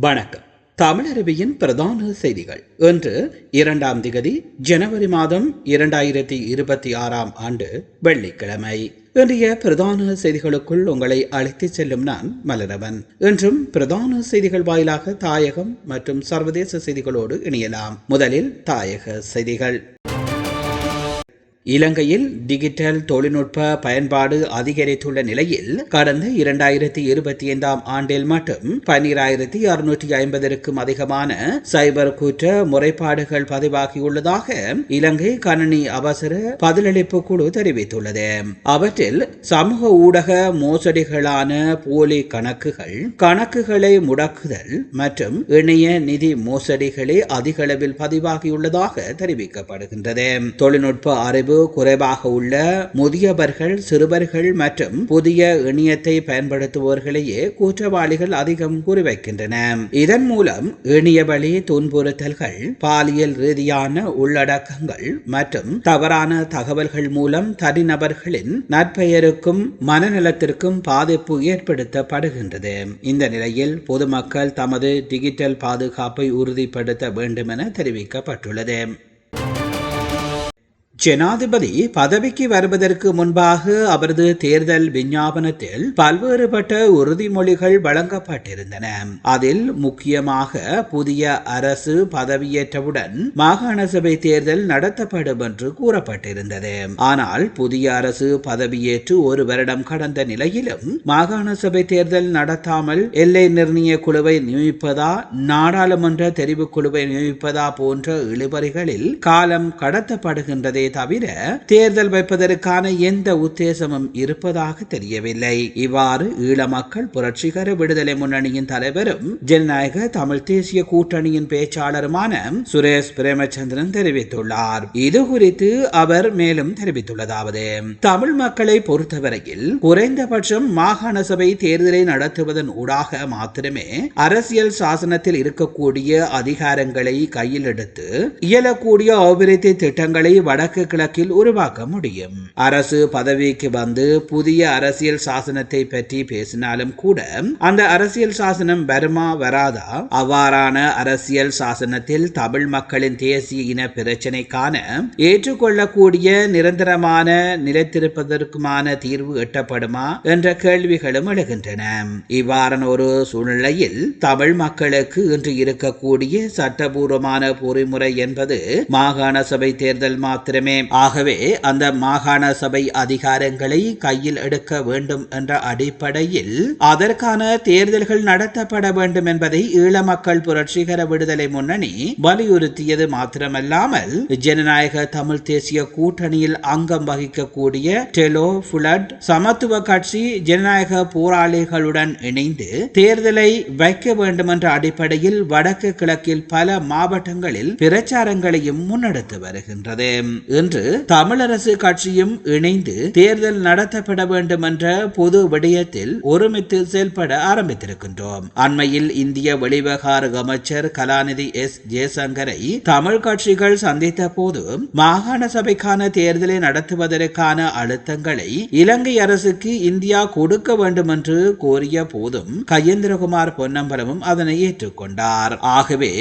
வணக்கம். தமிழருவியின் பிரதான செய்திகள். இன்று இரண்டாம் திகதி ஜனவரி மாதம் இரண்டாயிரத்தி இருபத்தி ஆறாம் ஆண்டு வெள்ளிக்கிழமை. இன்றைய பிரதான செய்திகளுக்குள் உங்களை அழைத்துச் செல்லும் நான் மலரவன். இன்றும் பிரதான செய்திகள் வாயிலாக தாயகம் மற்றும் சர்வதேச செய்திகளோடு இணையலாம். முதலில் தாயக செய்திகள். இலங்கையில் டிஜிட்டல் தொழில்நுட்ப பயன்பாடு அதிகரித்துள்ள நிலையில் கடந்த இரண்டாயிரத்தி இருபத்தி ஐந்தாம் ஆண்டில் மட்டும் பன்னிராயிரத்தி அறுநூற்றி ஐம்பதற்கும் அதிகமான சைபர் குற்ற முறைப்பாடுகள் பதிவாகியுள்ளதாக இலங்கை கணனி அவசர பதிலளிப்பு குழு தெரிவித்துள்ளது. அவற்றில் சமூக ஊடக மோசடிகளான போலி கணக்குகள் கணக்குகளை முடக்குதல் மற்றும் இணைய நிதி மோசடிகளே அதிகளவில் பதிவாகியுள்ளதாக தெரிவிக்கப்படுகின்றது. தொழில்நுட்ப அறிவு குறைவாக உள்ள முதியவர்கள் சிறுவர்கள் மற்றும் புதிய இணையத்தை பயன்படுத்துவோர்களையே குற்றவாளிகள் அதிகம் குறிவைக்கின்றன. இதன் மூலம் இணைய வழி துன்புறுத்தல்கள் பாலியல் ரீதியான உள்ளடக்கங்கள் மற்றும் தவறான தகவல்கள் மூலம் தனிநபர்களின் நற்பெயருக்கும் மனநலத்திற்கும் பாதிப்பு ஏற்படுத்தப்படுகின்றது. இந்த நிலையில் பொதுமக்கள் தமது டிஜிட்டல் பாதுகாப்பை உறுதிப்படுத்த வேண்டும் என தெரிவிக்கப்பட்டுள்ளது. ஜனாதிபதி பதவிக்கு வருவதற்கு முன்பாக அவரது தேர்தல் விஞ்ஞாபனத்தில் பல்வேறுபட்ட உறுதிமொழிகள் வழங்கப்பட்டிருந்தன. அதில் முக்கியமாக புதிய அரசு பதவியேற்றவுடன் மாகாண சபை தேர்தல் நடத்தப்படும் என்று கூறப்பட்டிருந்தது. ஆனால் புதிய அரசு பதவியேற்று ஒரு வருடம் கடந்த நிலையிலும் மாகாண சபை தேர்தல் நடத்தாமல் எல்லை நிர்ணய குழுவை நியமிப்பதா நாடாளுமன்ற தெரிவுக்குழுவை நியமிப்பதா போன்ற இழுபறிகளில் காலம் கடத்தப்படுகின்றதே தவிர தேர்தல் வைப்பதற்கான எந்த உத்தேசமும் இருப்பதாக தெரியவில்லை. இவ்வாறு ஈழ மக்கள் புரட்சிகர விடுதலை முன்னணியின் தலைவரும் ஜனநாயக தமிழ் தேசிய கூட்டணியின் பேச்சாளருமான சுரேஷ் பிரேமச்சந்திரன் தெரிவித்துள்ளார். இது குறித்து அவர் மேலும் தெரிவித்துள்ளதாவது தமிழ் மக்களை பொறுத்தவரையில் குறைந்தபட்சம் மாகாண சபை தேர்தலை நடத்துவதன் ஊடாக மாத்திரமே அரசியல் சாசனத்தில் இருக்கக்கூடிய அதிகாரங்களை கையில் எடுத்து இயலக்கூடிய அபிவிருத்தி திட்டங்களை வடக்கு கிழக்கில் உருவாக்க முடியும். அரசு பதவிக்கு வந்து புதிய அரசியல் சாசனத்தை பற்றி பேசினாலும் கூட அந்த அரசியல் சாசனம் வருமா வராதா? அவ்வாறான அரசியல் சாசனத்தில் தமிழ் மக்களின் தேசிய இன பிரச்சினைக்கான ஏற்றுக்கொள்ளக்கூடிய நிரந்தரமான நிலைத்திருப்பதற்குமான தீர்வு எட்டப்படுமா என்ற கேள்விகளும் எழுகின்றன. இவ்வாறான ஒரு சூழ்நிலையில் தமிழ் மக்களுக்கு இன்று இருக்கக்கூடிய சட்டபூர்வமான பொறிமுறை என்பது மாகாண சபை தேர்தல் மாத்திரமே ஆகவே அந்த மாகாண சபை அதிகாரங்களை கையில் எடுக்க வேண்டும் என்ற அடிப்படையில் அதற்கான தேர்தல்கள் நடத்தப்பட வேண்டும் என்பதை ஈழ மக்கள் புரட்சிகர விடுதலை முன்னணி வலியுறுத்தியது மாத்திரமல்லாமல் ஜனநாயக தமிழ் தேசிய கூட்டணியில் அங்கம் வகிக்கக்கூடிய டெலோ புலட் சமத்துவ கட்சி ஜனநாயக போராளிகளுடன் இணைந்து தேர்தலை வைக்க வேண்டும் என்ற அடிப்படையில் வடக்கு கிழக்கில் பல மாவட்டங்களில் பிரச்சாரங்களையும் முன்னெடுத்து வருகின்றது. இன்று தமிழரசு கட்சியும் இணைந்து தேர்தல் நடத்தப்பட வேண்டும் என்ற பொது விடயத்தில் ஒருமித்து செயல்பட ஆரம்பித்திருக்கின்றோம். அண்மையில் இந்திய வெளிவகார அமைச்சர் கலாநிதி எஸ். ஜெயசங்கரை தமிழ் கட்சிகள் சந்தித்த போது மாகாண சபைக்கான தேர்தலை நடத்துவதற்கான அழுத்தங்களை இலங்கை அரசுக்கு இந்தியா கொடுக்க வேண்டும் என்று கோரிய போதும் கயேந்திரகுமார் பொன்னம்பலமும் அதனை ஏற்றுக்கொண்டார். ஆகவே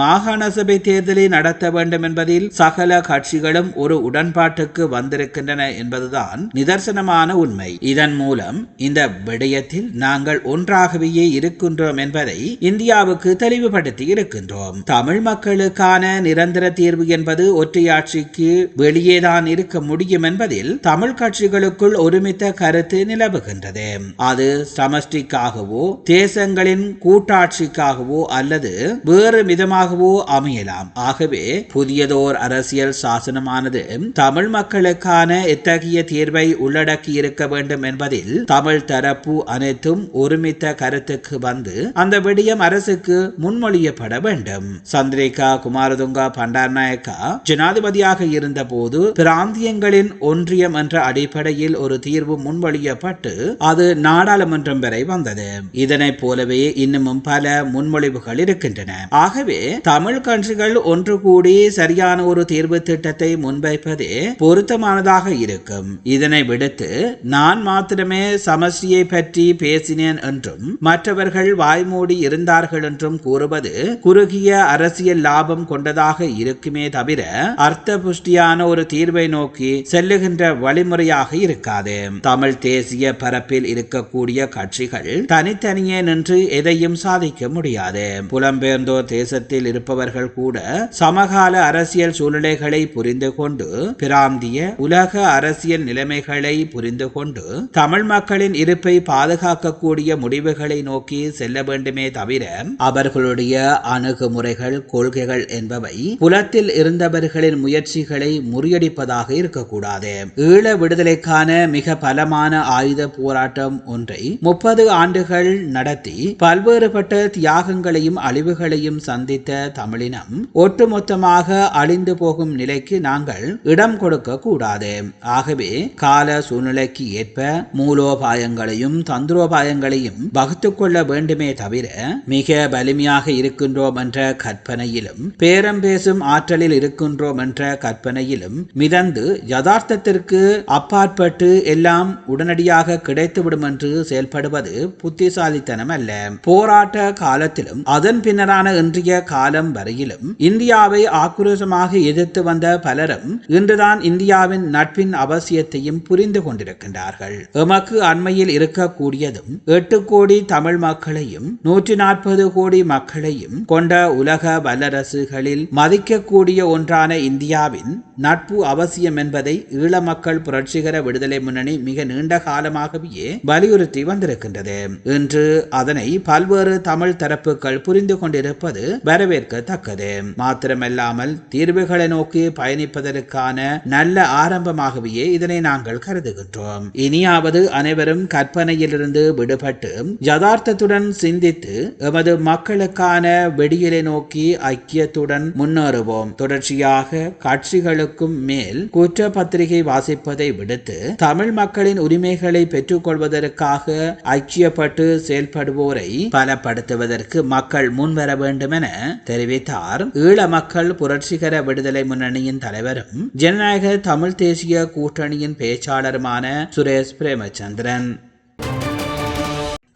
மாகாண சபை தேர்தலை நடத்த வேண்டும் என்பதில் சகல கட்சிகளும் ஒரு உடன்பாட்டுக்கு வந்திருக்கின்றன என்பதுதான் நிதர்சனமான உண்மை. இதன் மூலம் இந்த விடயத்தில் நாங்கள் ஒன்றாகவே இருக்கின்றோம் என்பதை இந்தியாவுக்கு தெளிவுபடுத்தி இருக்கின்றோம். தமிழ் மக்களுக்கான நிரந்தர தீர்வு என்பது ஒற்றையாட்சிக்கு வெளியேதான் இருக்க முடியும் என்பதில் தமிழ் கட்சிகளுக்குள் ஒருமித்த கருத்து நிலவுகின்றது. அது சமஷ்டிக்காகவோ தேசங்களின் கூட்டாட்சிக்காகவோ அல்லது வேறு விதமாகவோ அமையலாம். ஆகவே புதியதோர் அரசியல் சாசனமான சாசனமானது தமிழ் மக்களுக்கான எத்தகைய தீர்வை உள்ளடக்கி இருக்க வேண்டும் என்பதில் தமிழ் தரப்பு அனைத்தும் ஒருமித்த கருத்துக்கு வந்து அந்த விடயம் அரசுக்கு முன்மொழியப்பட வேண்டும். சந்திரிகா குமாரதுங்கா பண்டார்நாயக்கா ஜனாதிபதியாக இருந்தபோது பிராந்தியங்களின் ஒன்றியம் என்ற அடிப்படையில் ஒரு தீர்வு முன்மொழியப்பட்டு அது நாடாளுமன்றம் வரை வந்தது. இதனைப் போலவே இன்னமும் பல முன்மொழிவுகள் இருக்கின்றன. ஆகவே தமிழ் கன்றுகள் ஒன்று கூடி சரியான ஒரு தீர்வு திட்டத்தை முன் முன்வைப்பதே பொருத்தமானதாக இருக்கும். இதனை விடுத்து நான் மாத்திரமே சமஸ்டியை பற்றி பேசினேன் என்றும் மற்றவர்கள் வாய்மூடி இருந்தார்கள் என்றும் கூறுவது குறுகிய அரசியல் லாபம் கொண்டதாக இருக்குமே தவிர அர்த்த புஷ்டியான ஒரு தீர்வை நோக்கி செல்லுகின்ற வழிமுறையாக இருக்காது. தமிழ் தேசிய பரப்பில் இருக்கக்கூடிய கட்சிகள் தனித்தனியே நின்று எதையும் சாதிக்க முடியாது. புலம்பெயர்ந்தோர் தேசத்தில் இருப்பவர்கள் கூட சமகால அரசியல் சூழ்நிலைகளை புரிந்து கொண்டு பிராந்திய உலக அரசியல் நிலைமைகளை புரிந்து கொண்டு தமிழ் மக்களின் இருப்பை பாதுகாக்கக்கூடிய முடிவுகளை நோக்கி செல்ல வேண்டுமே தவிர அவர்களுடைய அணுகுமுறைகள் கொள்கைகள் என்பவை புலத்தில் இருந்தவர்களின் முயற்சிகளை முறியடிப்பதாக இருக்கக்கூடாது. ஈழ விடுதலைக்கான மிக பலமான ஆயுத போராட்டம் ஒன்றை முப்பது ஆண்டுகள் நடத்தி பல்வேறுபட்ட தியாகங்களையும் அழிவுகளையும் சந்தித்த தமிழினம் ஒட்டுமொத்தமாக அழிந்து போகும் நிலைக்கு நாங்கள் இடம் கொடுக்க கூடாது. ஆகவே கால சூழ்நிலைக்கு ஏற்ப மூலோபாயங்களையும் தந்திரோபாயங்களையும் வகுத்து கொள்ள வேண்டுமே தவிர மிக வலிமையாக இருக்கின்றோம் என்ற கற்பனையிலும் பேரம் பேசும் ஆற்றலில் இருக்கின்றோம் என்ற கற்பனையிலும் மிதந்து யதார்த்தத்திற்கு அப்பாற்பட்டு எல்லாம் உடனடியாக கிடைத்துவிடும் என்று செயல்படுவது புத்திசாலித்தனம் அல்ல. போராட்ட காலத்திலும் அதன் பின்னரான இன்றைய காலம் வரையிலும் இந்தியாவை ஆக்ரோஷமாக எதிர்த்து வந்த பலரும் இன்றுதான் இந்தியாவின் நட்பின் அவசியத்தையும் புரிந்து கொண்டிருக்கின்றார்கள். எமக்கு அண்மையில் இருக்கக்கூடியதும் எட்டு கோடி தமிழ் மக்களையும் நூற்றி நாற்பது கோடி மக்களையும் கொண்ட உலக வல்லரசுகளில் மதிக்கக்கூடிய ஒன்றான இந்தியாவின் நட்பு அவசியம் என்பதை ஈழ மக்கள் புரட்சிகர விடுதலை முன்னணி மிக நீண்ட காலமாகவே வலியுறுத்தி வந்திருக்கின்றது. இன்று அதனை பல்வேறு தமிழ் தரப்புகள் புரிந்து கொண்டிருப்பது வரவேற்கத்தக்கது. மாத்திரமல்லாமல் தீர்வுகளை நோக்கி பயணிப்பதற்கு செய்வதற்கான நல்ல ஆரம்பமாகவே இதனை நாங்கள் கருதுகின்றோம். இனியாவது அனைவரும் கற்பனையிலிருந்து விடுபட்டு யதார்த்தத்துடன் சிந்தித்து எமது மக்களுக்கான வெடியலை நோக்கி ஐக்கியத்துடன் முன்னேறுவோம். தொடர்ச்சியாக கட்சிகளுக்கும் மேல் குற்ற பத்திரிகை வாசிப்பதை விடுத்து தமிழ் மக்களின் உரிமைகளை பெற்றுக்கொள்வதற்காக ஐக்கியப்பட்டு செயல்படுவோரை பலப்படுத்துவதற்கு மக்கள் முன்வர வேண்டும் என தெரிவித்தார். ஈழ மக்கள் புரட்சிகர விடுதலை முன்னணியின் தலைவரும் ஜனநாயக தமிழ் தேசிய கூட்டணியின் பேச்சாளருமான சுரேஷ் பிரேமச்சந்திரன்.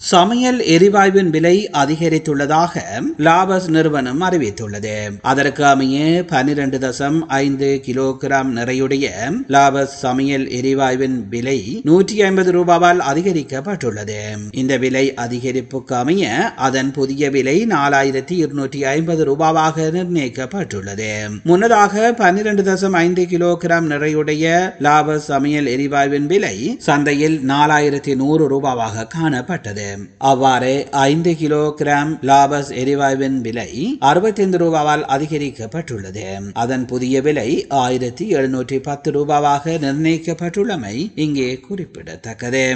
சமையல் எரிவாயுவின் விலை அதிகரித்துள்ளதாக லாபஸ் நிறுவனம் அறிவித்துள்ளது. அதற்கு அமைய பனிரெண்டு தசம் ஐந்து கிலோகிராம் நிறையுடைய லாபஸ் சமையல் எரிவாயுவின் விலை நூற்றி ஐம்பது ரூபாவால் அதிகரிக்கப்பட்டுள்ளது. இந்த விலை அதிகரிப்புக்கு அமைய அதன் புதிய விலை நாலாயிரத்தி இருநூற்றி ஐம்பது ரூபாவாக நிர்ணயிக்கப்பட்டுள்ளது. முன்னதாக பனிரெண்டு தசம் ஐந்து கிலோகிராம் நிறையுடைய லாபஸ் சமையல் எரிவாயுவின் விலை சந்தையில் நாலாயிரத்தி நூறு ரூபாவாக காணப்பட்டது. அவ்வாறே ஐந்து கிலோ கிராம் லாபஸ் எரிவாயுவின் விலை அறுபத்தி ஐந்து ரூபாவால் அதிகரிக்கப்பட்டுள்ளது அதன் புதிய விலை ஆயிரத்தி எழுநூற்றி பத்து ரூபாவாக நிர்ணயிக்கப்பட்டுள்ளமை இங்கே குறிப்பிடத்தக்கது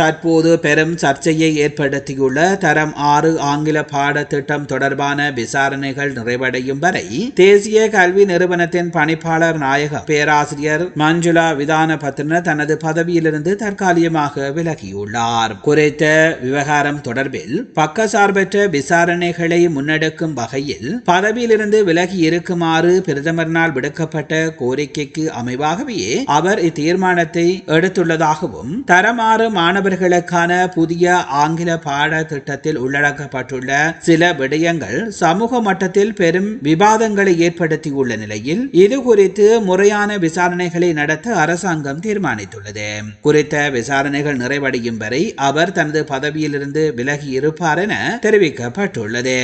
தற்போது பெரும் சர்ச்சையை ஏற்படுத்தியுள்ள தரம் ஆறு ஆங்கில பாடத்திட்டம் தொடர்பான விசாரணைகள் நிறைவடையும் வரை தேசிய கல்வி நிறுவனத்தின் பணிப்பாளர் நாயகம் பேராசிரியர் மஞ்சுளா விதான பத்ரன தனது பதவியிலிருந்து தற்காலிகமாக விலகியுள்ளார். குறித்த விவகாரம் தொடர்பில் பக்கசார்பற்ற விசாரணைகளை முன்னெடுக்கும் வகையில் பதவியிலிருந்து விலகி இருக்குமாறு பிரதமரினால் விடுக்கப்பட்ட கோரிக்கைக்கு அமைவாகவே அவர் இத்தீர்மானத்தை எடுத்துள்ளதாகவும் தரமாறு மாணவர்களுக்கான புதிய ஆங்கில பாட திட்டத்தில் உள்ளடக்கப்பட்டுள்ள சில விடயங்கள் சமூக மட்டத்தில் பெரும் விவாதங்களை ஏற்படுத்தியுள்ள நிலையில் இது குறித்து முறையான விசாரணைகளை நடத்த அரசாங்கம் தீர்மானித்துள்ளது. குறித்த விசாரணைகள் நிறைவடையும் வரை அவர் தனது பதவியிலிருந்து விலகி இருப்பார் என தெரிவிக்கப்பட்டுள்ளது.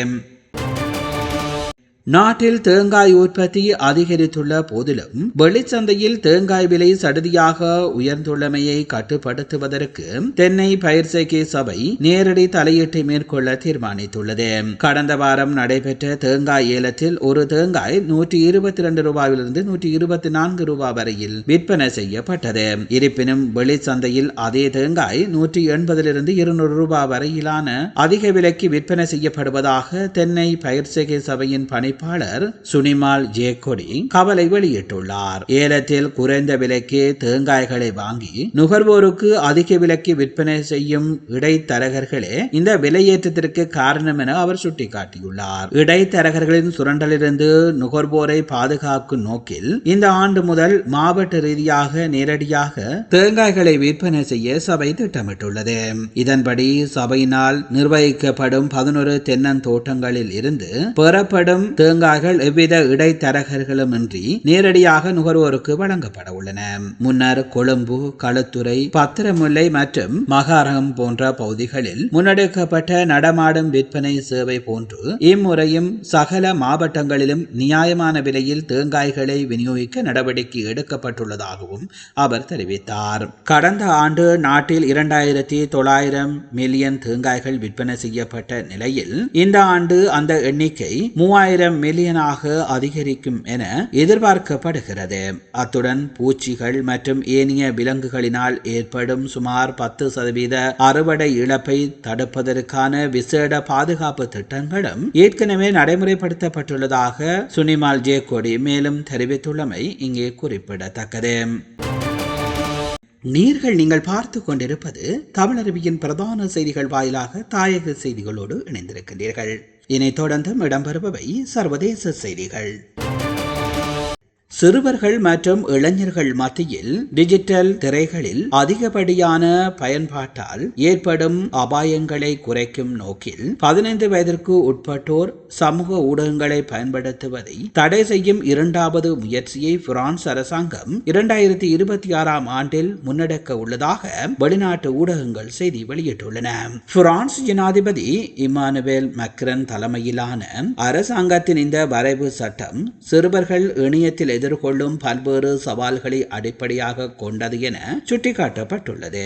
நாட்டில் தேங்காய் உற்பத்தி அதிகரித்துள்ள போதிலும் வெளிச்சந்தையில் தேங்காய் விலை சடுதியாக உயர்ந்துள்ளமையை கட்டுப்படுத்துவதற்கு தென்னை பயிர் செய்கை சபை நேரடி தலையீட்டை மேற்கொள்ள தீர்மானித்துள்ளது. கடந்த வாரம் நடைபெற்ற தேங்காய் ஏலத்தில் ஒரு தேங்காய் நூற்றி இருபத்தி இரண்டு ரூபாயிலிருந்து நூற்றி இருபத்தி நான்கு ரூபாய் வரையில் விற்பனை செய்யப்பட்டது. இருப்பினும் வெளிச்சந்தையில் அதே தேங்காய் நூற்றி எண்பதிலிருந்து இருநூறு ரூபாய் வரையிலான அதிக விலைக்கு விற்பனை செய்யப்படுவதாக தென்னை பயிர் செய்கை சபையின் பணி அமைப்பாளர் சுனிமால் ஜேக்கொடி கவலை வெளியிட்டுள்ளார். ஏலத்தில் குறைந்த விலைக்கு தேங்காய்களை வாங்கி நுகர்வோருக்கு அதிக விலைக்கு விற்பனை செய்யும் இடைத்தரகர்களே இந்த விலையேற்றத்திற்கு காரணம் என அவர் சுட்டிக்காட்டியுள்ளார். இடைத்தரகர்களின் சுரண்டலிருந்து நுகர்வோரை பாதுகாக்கும் நோக்கில் இந்த ஆண்டு முதல் மாவட்ட ரீதியாக நேரடியாக தேங்காய்களை விற்பனை செய்ய சபை திட்டமிட்டுள்ளது. இதன்படி சபையினால் நிர்வகிக்கப்படும் பதினொரு தென்னந்தோட்டங்களில் இருந்து பெறப்படும் தேங்காய்கள் எவ்வித இடைத்தரகர்களுமின்றி நேரடியாக நுகர்வோருக்கு வழங்கப்பட உள்ளன. முன்னர் கொழும்பு களுத்துறை பத்திரமுல்லை மற்றும் மகாரகம் போன்ற பகுதிகளில் முன்னெடுக்கப்பட்ட நடமாடும் விற்பனை சேவை போன்று இம்முறையும் சகல மாவட்டங்களிலும் நியாயமான விலையில் தேங்காய்களை விநியோகிக்க நடவடிக்கை எடுக்கப்பட்டுள்ளதாகவும் அவர் தெரிவித்தார். கடந்த ஆண்டு நாட்டில் இரண்டாயிரத்தி தொள்ளாயிரம் மில்லியன் தேங்காய்கள் விற்பனை செய்யப்பட்ட நிலையில் இந்த ஆண்டு அந்த எண்ணிக்கை மூவாயிரம் மில்லியனாக அதிகரிக்கும் என எதிர்பார்க்கப்படுகிறது. அத்துடன் பூச்சிகள் மற்றும் ஏனைய விலங்குகளினால் ஏற்படும் சுமார் பத்து சதவீத அறுவடை இழப்பை தடுப்பதற்கான விசேட பாதுகாப்பு திட்டங்களும் ஏற்கனவே நடைமுறைப்படுத்தப்பட்டுள்ளதாக சுனிமால் ஜேகோடி மேலும் தெரிவித்துள்ளமை இங்கே குறிப்பிடத்தக்கது. நீர்கள் நீங்கள் பார்த்து கொண்டிருப்பது தமிழருவியின் பிரதான செய்திகள் வாயிலாக தாயக செய்திகளோடு இணைந்திருக்கின்றீர்கள். இனி தொடர்ந்தும் இடம்பெறுபவை சர்வதேச செய்திகள். சிறுவர்கள் மற்றும் இளைஞர்கள் மத்தியில் டிஜிட்டல் திரைகளில் அதிகப்படியான பயன்பாட்டால் ஏற்படும் அபாயங்களை குறைக்கும் நோக்கில் பதினைந்து வயதிற்கு உட்பட்டோர் சமூக ஊடகங்களை பயன்படுத்துவதை தடை செய்யும் இரண்டாவது முயற்சியை பிரான்ஸ் அரசாங்கம் இரண்டாயிரத்தி இருபத்தி ஆறாம் ஆண்டில் முன்னெடுக்க உள்ளதாக வெளிநாட்டு ஊடகங்கள் செய்தி வெளியிட்டுள்ளன. பிரான்ஸ் ஜனாதிபதி இமானுவேல் மக்ரன் தலைமையிலான அரசாங்கத்தின் இந்த வரைவு சட்டம் சிறுவர்கள் இணையத்தில் எதிர்கொள்ளும் பல்வேறு சவால்களை அடிப்படையாக கொண்டது என சுட்டிக்காட்டப்பட்டுள்ளது.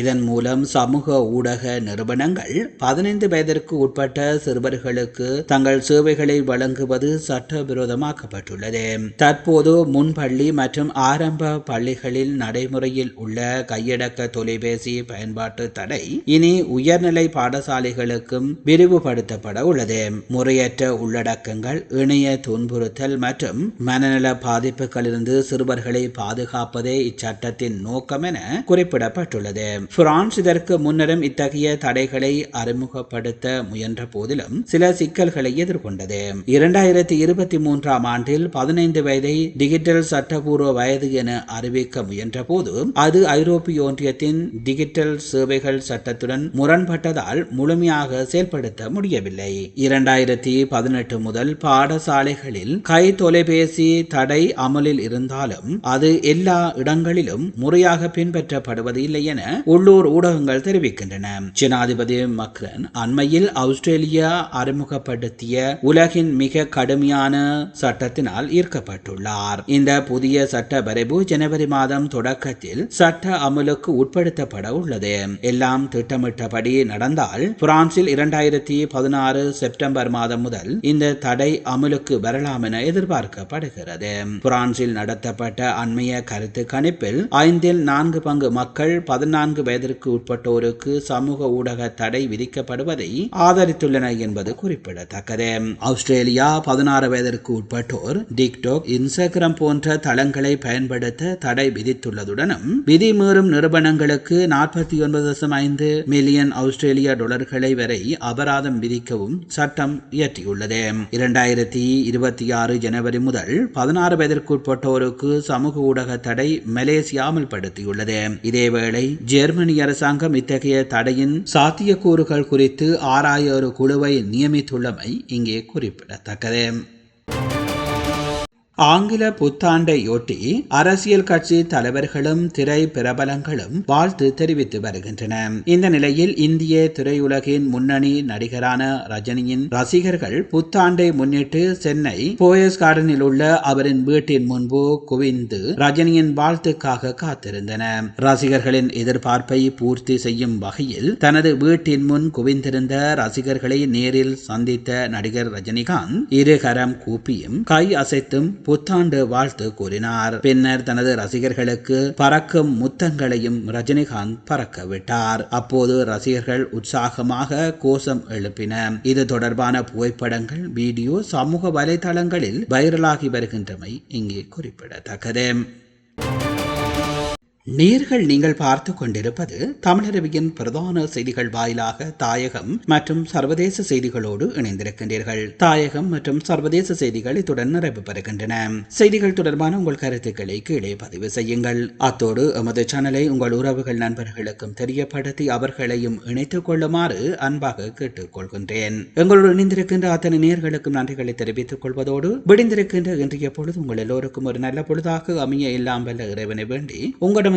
இதன் மூலம் சமூக ஊடக நிறுவனங்கள் பதினைந்து வயதிற்கு உட்பட்ட சிறுவர்களுக்கு தங்கள் சேவைகளை வழங்குவது சட்டவிரோதமாக்கப்பட்டுள்ளது. தற்போது முன்பள்ளி மற்றும் ஆரம்ப பள்ளிகளில் நடைமுறையில் உள்ள கையடக்க தொலைபேசி பயன்பாட்டு தடை இனி உயர்நிலை பாடசாலைகளுக்கும் விரிவுபடுத்தப்பட உள்ளது. முறையற்ற உள்ளடக்கங்கள் இணைய துன்புறுத்தல் மற்றும் மனநல பாதிப்புகளிலிருந்து சிறுவர்களை பாதுகாப்பதே இச்சட்டத்தின் நோக்கம் என குறிப்பிடப்பட்டுள்ளது. பிரான்ஸ் இதற்கு முன்னரும் இத்தகைய தடைகளை அறிமுகப்படுத்த முயன்ற போதிலும் சில சிக்கல்களை எதிர்கொண்டது. இரண்டாயிரத்தி இருபத்தி மூன்றாம் ஆண்டில் பதினைந்து வயதை டிஜிட்டல் சட்டபூர்வ வயது என அறிவிக்க முயன்ற போது அது ஐரோப்பிய ஒன்றியத்தின் டிஜிட்டல் சேவைகள் சட்டத்துடன் முரண்பட்டதால் முழுமையாக செயல்படுத்த முடியவில்லை. இரண்டாயிரத்தி பதினெட்டு முதல் பாடசாலைகளில் கை தொலைபேசி தடை அமலில் இருந்தாலும் அது எல்லா இடங்களிலும் முறையாக பின்பற்றப்படுவது இல்லை என உள்ளூர் ஊடகங்கள் தெரிவிக்கின்றன. ஜனாதிபதி மக்ரன் அண்மையில் ஆஸ்திரேலியா அறிமுகப்படுத்திய உலகின் மிக கடுமையான சட்டத்தினால் ஈர்க்கப்பட்டுள்ளார். இந்த புதிய சட்ட வரைவு ஜனவரி மாதம் தொடக்கத்தில் சட்ட அமலுக்கு உட்படுத்தப்பட உள்ளது. எல்லாம் திட்டமிட்டபடி நடந்தால் பிரான்சில் இரண்டாயிரத்தி பதினாறு செப்டம்பர் மாதம் முதல் இந்த தடை அமலுக்கு வரலாம் என எதிர்பார்க்கப்படுகிறது. பிரான்சில் நடத்தப்பட்ட அண்மைய கருத்து கணிப்பில் ஐந்தில் நான்கு பங்கு மக்கள் பதினான்கு வயதிற்கு உட்பட்டோருக்கு சமூக ஊடக தடை விதிக்கப்படுவதை ஆதரித்துள்ளனர் என்பது குறிப்பிடத்தக்கது. ஆஸ்திரேலியா பதினாறு வயதிற்கு உட்பட்டோர் டிக்டாக் இன்ஸ்டாகிராம் போன்ற தளங்களை பயன்படுத்த தடை விதித்துள்ளதுடனும் விதி மீறும் நிறுவனங்களுக்கு நாற்பத்தி ஒன்பது தசம் ஐந்து மில்லியன் ஆஸ்திரேலிய டாலர்களை வரை அபராதம் விதிக்கவும் சட்டம் இயற்றியுள்ளது. இரண்டாயிரத்தி இருபத்தி ஆறு ஜனவரி முதல் பதினாறு வயதிற்குட்பட்டோருக்கு சமூக ஊடக தடை மலேசியா அமல்படுத்தியுள்ளது இதேவேளை ஜெர்மனி அரசாங்கம் இத்தகைய தடையின் சாத்தியக்கூறுகள் குறித்து ஆராய ஒரு குழுவை நியமித்துள்ளமை இங்கே குறிப்பிடத்தக்கது. ஆங்கில புத்தாண்டையொட்டி அரசியல் கட்சி தலைவர்களும் திரை பிரபலங்களும் வாழ்த்து தெரிவித்து வருகின்றன. இந்த நிலையில் இந்திய திரையுலகின் முன்னணி நடிகரான ரஜினியின் ரசிகர்கள் புத்தாண்டை முன்னிட்டு சென்னை போயஸ் கார்டனில் உள்ள அவரின் வீட்டின் முன்பு குவிந்து ரஜினியின் வாழ்த்துக்காக காத்திருந்தன ரசிகர்களின் எதிர்பார்ப்பை பூர்த்தி செய்யும் வகையில் தனது வீட்டின் முன் குவிந்திருந்த ரசிகர்களை நேரில் சந்தித்த நடிகர் ரஜினிகாந்த் இருகரம் கூப்பியும் கை அசைத்தும் புத்தாண்டு வாழ்த்து கூறினார். பின்னர் தனது ரசிகர்களுக்கு பறக்கும் முத்தங்களையும் ரஜினிகாந்த் பறக்க விட்டார் அப்போது ரசிகர்கள் உற்சாகமாக கோஷம் எழுப்பின. இது தொடர்பான புகைப்படங்கள் வீடியோ சமூக வலைதளங்களில் வைரலாகி வருகின்றமை இங்கே குறிப்பிடத்தக்கது. நேர்கள் நீங்கள் பார்த்து கொண்டிருப்பது தமிழரவியின் பிரதான செய்திகள் வாயிலாக தாயகம் மற்றும் சர்வதேச செய்திகளோடு இணைந்திருக்கின்றீர்கள். தாயகம் மற்றும் சர்வதேச செய்திகள் இத்துடன் நிறைவு பெறுகின்றன. செய்திகள் தொடர்பான உங்கள் கருத்துக்களை கீழே பதிவு செய்யுங்கள். அத்தோடு எமது சேனலை உங்கள் உறவுகள் நண்பர்களுக்கும் தெரியப்படுத்தி அவர்களையும் இணைத்துக் கொள்ளுமாறு அன்பாக கேட்டுக்கொள்கின்றேன் எங்களோடு இணைந்திருக்கின்ற அத்தனை நேர்களுக்கும் நன்றிகளை தெரிவித்துக் கொள்வதோடு விடிந்திருக்கின்ற இன்றைய பொழுது உங்கள் எல்லோருக்கும் ஒரு நல்ல பொழுதாக அமைய இல்லாமல் இறைவனை வேண்டி உங்களிடம்